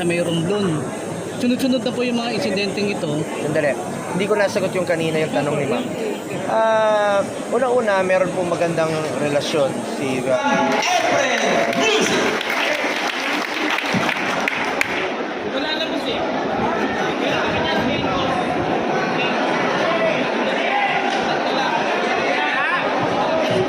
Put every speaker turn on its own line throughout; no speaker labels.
sa may Romblon. Sunod-sunod na po yung mga insidenteng ito.
Sandali. Hindi ko nasagot yung kanina yung tanong ni ma'am. Ah, una-una, meron pong magandang relasyon si uh,
April Music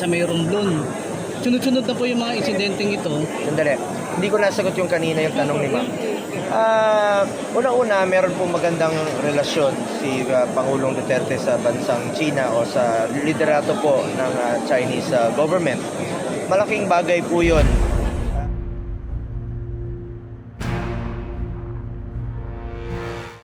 sa may Romblon. Sunod-sunod na po yung mga insidenteng ito.
Sandali. Hindi ko nasagot yung kanina yung tanong ni ma'am. Ah, una-una, meron pong magandang relasyon si uh, Pangulong Duterte sa bansang China o sa liderato po ng uh, Chinese uh, government. Malaking bagay po yun